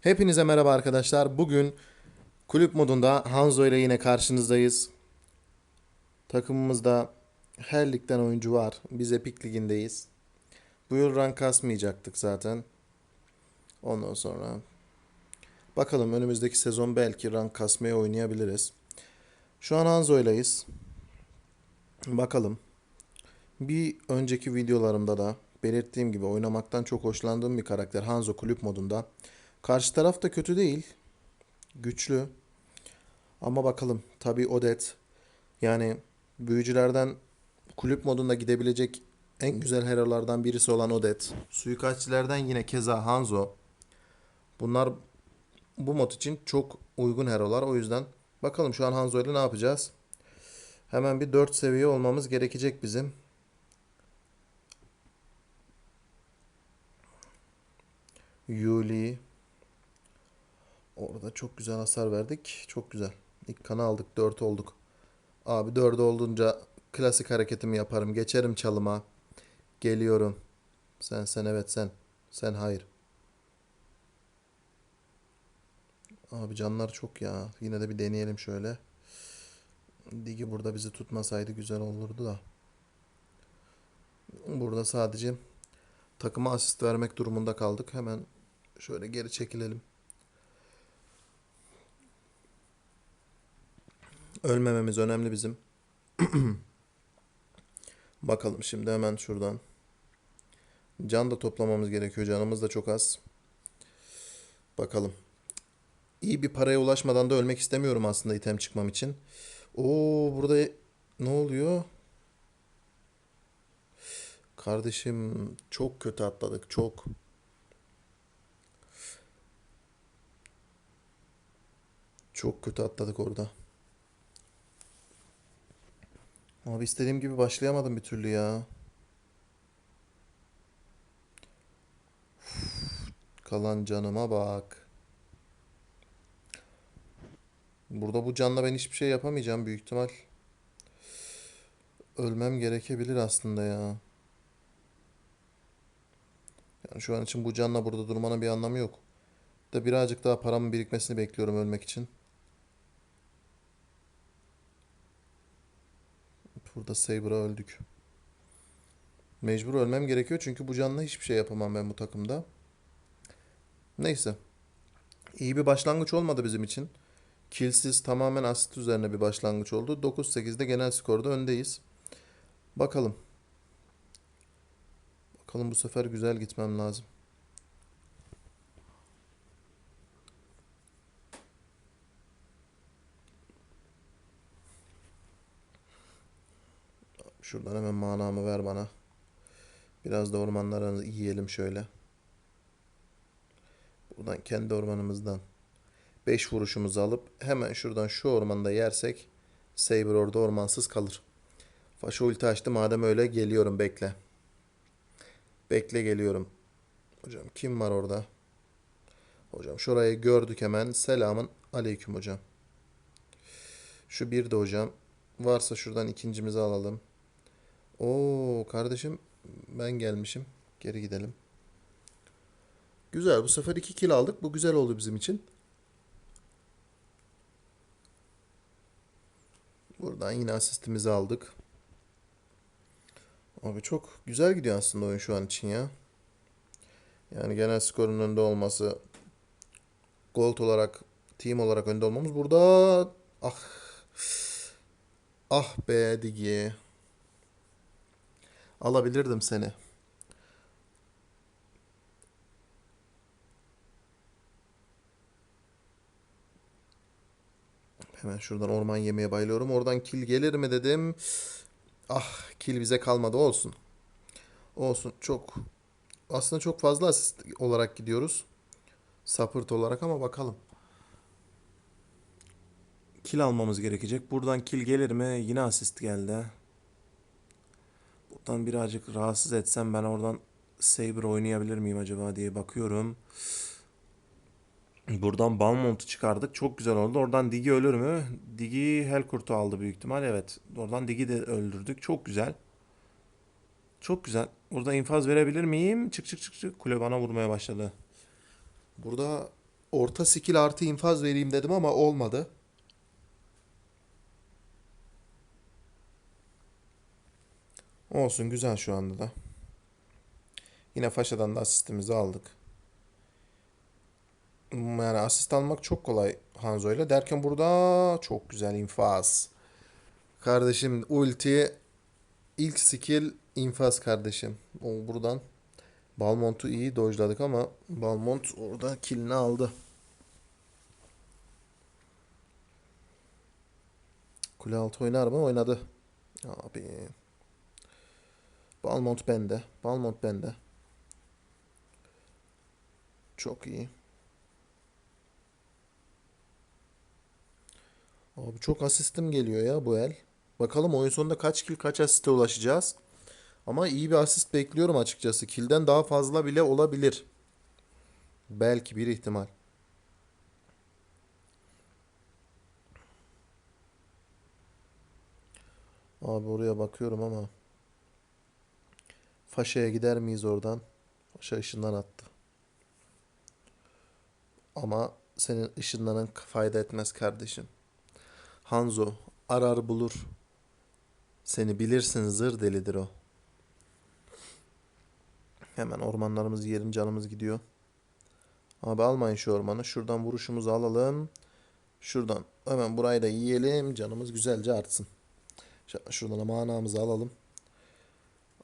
Hepinize merhaba arkadaşlar. Bugün kulüp modunda Hanzo ile yine karşınızdayız. Takımımızda her ligden oyuncu var. Biz Epic Ligi'ndeyiz. Bu yıl rank kasmayacaktık zaten. Ondan sonra bakalım önümüzdeki sezon belki rank kasmaya oynayabiliriz. Şu an Hanzo ileyiz. Bakalım. Bir önceki videolarımda da belirttiğim gibi oynamaktan çok hoşlandığım bir karakter Hanzo kulüp modunda. Karşı taraf da kötü değil. Güçlü. Ama bakalım. Tabii Odet. Yani büyücülerden kulüp modunda gidebilecek en güzel hero'lardan birisi olan Odet. Suikastçilerden yine keza Hanzo. Bunlar bu mod için çok uygun hero'lar. O yüzden bakalım şu an Hanzo ile ne yapacağız? Hemen bir 4 seviye olmamız gerekecek bizim. Yuli. Orada çok güzel hasar verdik. Çok güzel. İlk kanı aldık. 4 olduk. Abi 4 olduğunca klasik hareketimi yaparım. Geçerim çalıma. Geliyorum. Sen sen evet sen. Sen hayır. Abi canlar çok ya. Yine de bir deneyelim şöyle. Digi burada bizi tutmasaydı güzel olurdu da. Burada sadece takıma asist vermek durumunda kaldık. Hemen şöyle geri çekilelim. Ölmememiz önemli bizim. Bakalım şimdi hemen şuradan. Can da toplamamız gerekiyor. Canımız da çok az. Bakalım. İyi bir paraya ulaşmadan da ölmek istemiyorum aslında item çıkmam için. Oo burada ne oluyor? Kardeşim çok kötü atladık. Çok. Çok kötü atladık orada. Abi istediğim gibi başlayamadım bir türlü ya. Kalan canıma bak. Burada bu canla ben hiçbir şey yapamayacağım büyük ihtimal. Ölmem gerekebilir aslında ya. Yani şu an için bu canla burada durmanın bir anlamı yok. Da birazcık daha paramın birikmesini bekliyorum ölmek için. Burada Saber'a öldük. Mecbur ölmem gerekiyor çünkü bu canla hiçbir şey yapamam ben bu takımda. Neyse. İyi bir başlangıç olmadı bizim için. Killsiz tamamen asist üzerine bir başlangıç oldu. 9-8'de genel skorda öndeyiz. Bakalım. Bakalım bu sefer güzel gitmem lazım. Şuradan hemen manamı ver bana. Biraz da ormanları yiyelim şöyle. Buradan kendi ormanımızdan 5 vuruşumuzu alıp hemen şuradan şu ormanda yersek Saber orada ormansız kalır. Faşo ulti açtı madem öyle geliyorum bekle. Bekle geliyorum. Hocam kim var orada? Hocam şurayı gördük hemen. Selamın aleyküm hocam. Şu bir de hocam. Varsa şuradan ikincimizi alalım. Oo kardeşim ben gelmişim. Geri gidelim. Güzel bu sefer 2 kill aldık. Bu güzel oldu bizim için. Buradan yine asistimizi aldık. Abi çok güzel gidiyor aslında oyun şu an için ya. Yani genel skorun önde olması, gold olarak, team olarak önde olmamız burada ah ah be Digi. Alabilirdim seni. Hemen şuradan orman yemeye bayılıyorum. Oradan kill gelir mi dedim. Ah kill bize kalmadı olsun. Olsun çok aslında çok fazla asist olarak gidiyoruz. Support olarak ama bakalım. Kill almamız gerekecek. Buradan kill gelir mi? Yine asist geldi. Buradan birazcık rahatsız etsem ben oradan Saber oynayabilir miyim acaba diye bakıyorum. Buradan Balmont'u çıkardık. Çok güzel oldu. Oradan Digi ölür mü? Digi Helkurt'u aldı büyük ihtimal. Evet. Oradan Digi de öldürdük. Çok güzel. Çok güzel. Burada infaz verebilir miyim? Çık çık çık çık. Kule bana vurmaya başladı. Burada orta skill artı infaz vereyim dedim ama olmadı. Olsun güzel şu anda da. Yine Faşa'dan da asistimizi aldık. Yani asist almak çok kolay Hanzo ile. Derken burada çok güzel infaz. Kardeşim ulti ilk skill infaz kardeşim. O buradan Balmont'u iyi dojladık ama Balmont orada killini aldı. Kule altı oynar mı? Oynadı. Abi. Balmont bende. Balmont bende. Çok iyi. Abi çok asistim geliyor ya bu el. Bakalım oyun sonunda kaç kill kaç asiste ulaşacağız. Ama iyi bir asist bekliyorum açıkçası. Kill'den daha fazla bile olabilir. Belki bir ihtimal. Abi oraya bakıyorum ama. Faşa'ya gider miyiz oradan? Faşa ışından attı. Ama senin ışınların fayda etmez kardeşim. Hanzo arar bulur. Seni bilirsin zır delidir o. Hemen ormanlarımızı yiyelim canımız gidiyor. Abi almayın şu ormanı. Şuradan vuruşumuzu alalım. Şuradan hemen burayı da yiyelim. Canımız güzelce artsın. Şuradan da manamızı alalım.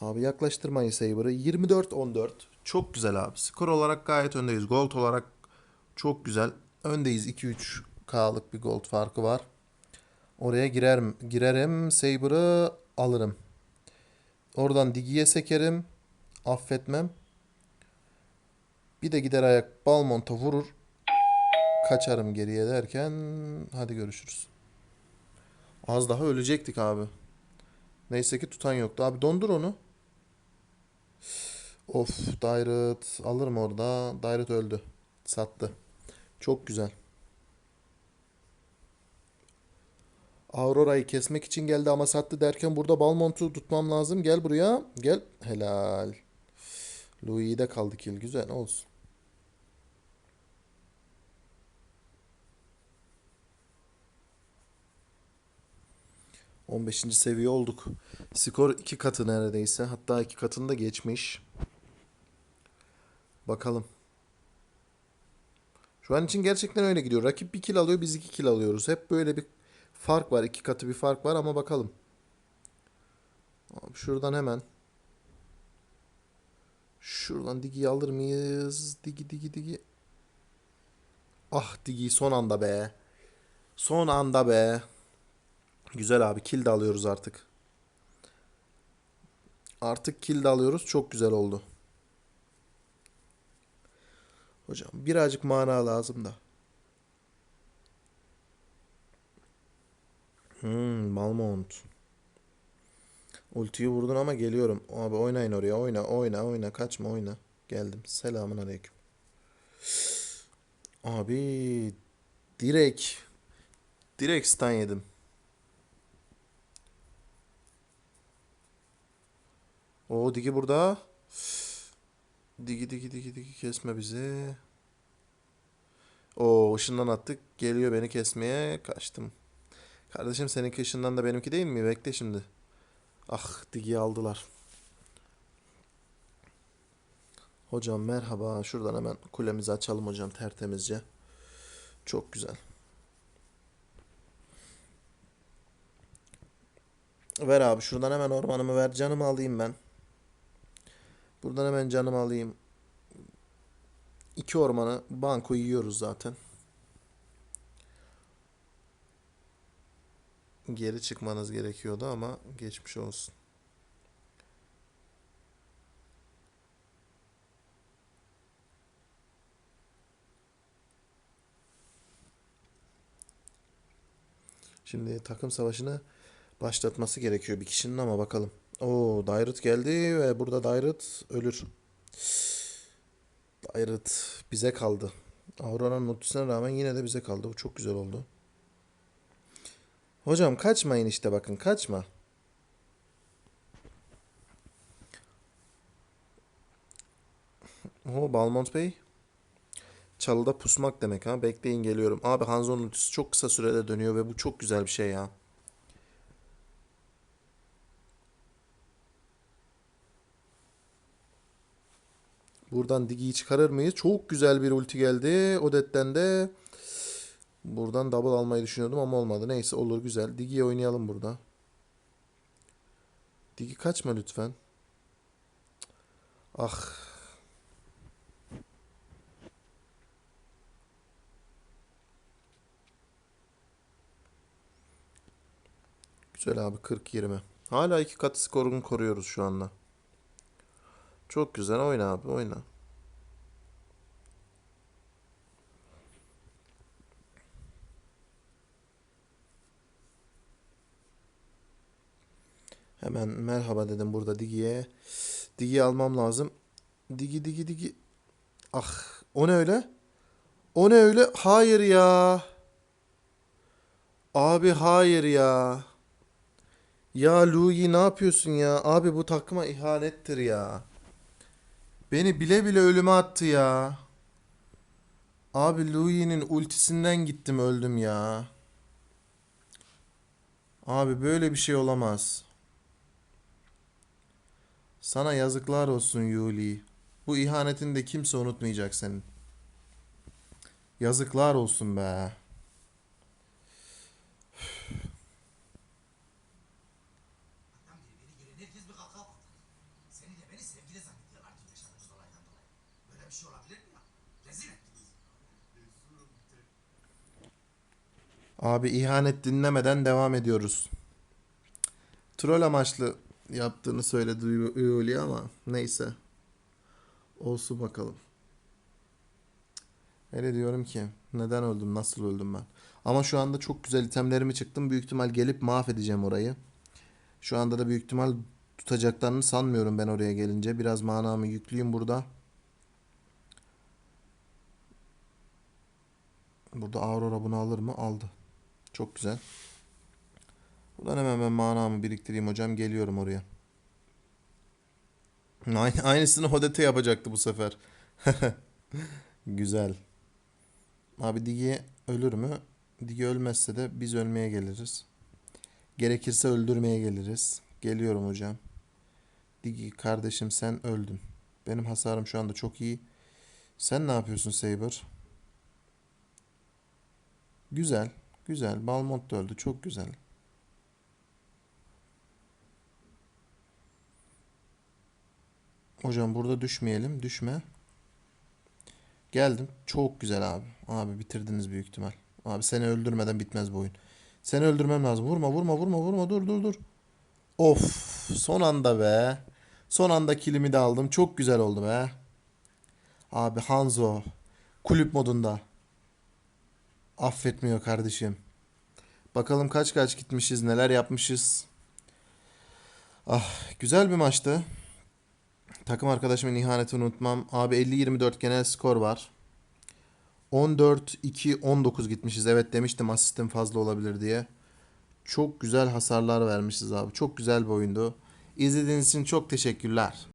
Abi yaklaştırmayın Saber'ı. 24-14. Çok güzel abi. Skor olarak gayet öndeyiz. Gold olarak çok güzel. Öndeyiz 2-3K'lık bir gold farkı var. Oraya girer, girerim. Saber'ı alırım. Oradan Digi'ye sekerim. Affetmem. Bir de gider ayak Balmont'a vurur. Kaçarım geriye derken hadi görüşürüz. Az daha ölecektik abi. Neyse ki tutan yoktu. Abi dondur onu. Of Dairet alırım orada. Dairet öldü. Sattı. Çok güzel. Aurora'yı kesmek için geldi ama sattı derken burada Balmont'u tutmam lazım. Gel buraya. Gel. Helal. Louis'de kaldı kill. Güzel olsun. On beşinci seviye olduk. Skor iki katı neredeyse. Hatta iki katını da geçmiş. Bakalım. Şu an için gerçekten öyle gidiyor. Rakip bir kill alıyor, biz iki kill alıyoruz. Hep böyle bir fark var. iki katı bir fark var ama bakalım. Şuradan hemen. Şuradan Digi'yi alır mıyız? Digi Digi Digi. Ah Digi son anda be. Son anda be. Güzel abi kill de alıyoruz artık. Artık kill de alıyoruz. Çok güzel oldu. Hocam birazcık mana lazım da. Hmm, Malmont. Ultiyi vurdun ama geliyorum. Abi oynayın oraya. Oyna, oyna, oyna. Kaçma, oyna. Geldim. Selamun aleyküm. Abi direkt direkt stun yedim. O Digi burada. Digi digi digi digi kesme bizi. O ışından attık. Geliyor beni kesmeye. Kaçtım. Kardeşim seninki ışından da benimki değil mi? Bekle şimdi. Ah Digi'yi aldılar. Hocam merhaba. Şuradan hemen kulemizi açalım hocam tertemizce. Çok güzel. Ver abi şuradan hemen ormanımı ver. Canımı alayım ben. Buradan hemen canımı alayım. İki ormanı banko yiyoruz zaten. Geri çıkmanız gerekiyordu ama geçmiş olsun. Şimdi takım savaşını başlatması gerekiyor bir kişinin ama bakalım. Oo, Dairit geldi ve burada Dairit ölür. Dairit bize kaldı. Aurora'nın ultisine rağmen yine de bize kaldı. Bu çok güzel oldu. Hocam kaçmayın işte bakın kaçma. O Balmont Bey. Çalıda pusmak demek ha. Bekleyin geliyorum. Abi Hanzo'nun ultisi çok kısa sürede dönüyor ve bu çok güzel bir şey ya. Buradan Digi'yi çıkarır mıyız? Çok güzel bir ulti geldi. Odette'den de. Buradan double almayı düşünüyordum ama olmadı. Neyse olur güzel. Digi'yi oynayalım burada. Digi kaçma lütfen. Ah. Güzel abi 40-20. Hala iki katı skorunu koruyoruz şu anda. Çok güzel oyna abi oyna. Hemen merhaba dedim burada Digi'ye. Digi'yi almam lazım. Digi Digi Digi. Ah o ne öyle? O ne öyle? Hayır ya. Abi hayır ya. Ya Louis ne yapıyorsun ya? Abi bu takıma ihanettir ya. Beni bile bile ölüme attı ya. Abi Louis'nin ultisinden gittim öldüm ya. Abi böyle bir şey olamaz. Sana yazıklar olsun Yuli. Bu ihanetini de kimse unutmayacak senin. Yazıklar olsun be. Adam biri beni gören herkes bir kalka baktı. Seni de beni sevgili zannediyorlar dün yaşadığımız olaydan dolayı. Böyle bir şey olabilir mi ya? Rezil ettiniz. Abi ihanet dinlemeden devam ediyoruz. Troll amaçlı yaptığını söyledi Yuli ama neyse. Olsun bakalım. Öyle diyorum ki neden öldüm nasıl öldüm ben. Ama şu anda çok güzel itemlerimi çıktım. Büyük ihtimal gelip mahvedeceğim orayı. Şu anda da büyük ihtimal tutacaklarını sanmıyorum ben oraya gelince. Biraz manamı yükleyeyim burada. Burada Aurora bunu alır mı? Aldı. Çok güzel. Buradan hemen ben manamı biriktireyim hocam. Geliyorum oraya. Aynı, aynısını Hodete yapacaktı bu sefer. Güzel. Abi Digi ölür mü? Digi ölmezse de biz ölmeye geliriz. Gerekirse öldürmeye geliriz. Geliyorum hocam. Digi kardeşim sen öldün. Benim hasarım şu anda çok iyi. Sen ne yapıyorsun Saber? Güzel. Güzel. Balmont da öldü. Çok güzel. Hocam burada düşmeyelim. Düşme. Geldim. Çok güzel abi. Abi bitirdiniz büyük ihtimal. Abi seni öldürmeden bitmez bu oyun. Seni öldürmem lazım. Vurma vurma vurma vurma. Dur dur dur. Of. Son anda be. Son anda kilimi de aldım. Çok güzel oldu be. Abi Hanzo. Kulüp modunda. Affetmiyor kardeşim. Bakalım kaç kaç gitmişiz, neler yapmışız. Ah, güzel bir maçtı. Takım arkadaşımın ihanetini unutmam. Abi 50-24 genel skor var. 14-2-19 gitmişiz. Evet demiştim asistim fazla olabilir diye. Çok güzel hasarlar vermişiz abi. Çok güzel bir oyundu. İzlediğiniz için çok teşekkürler.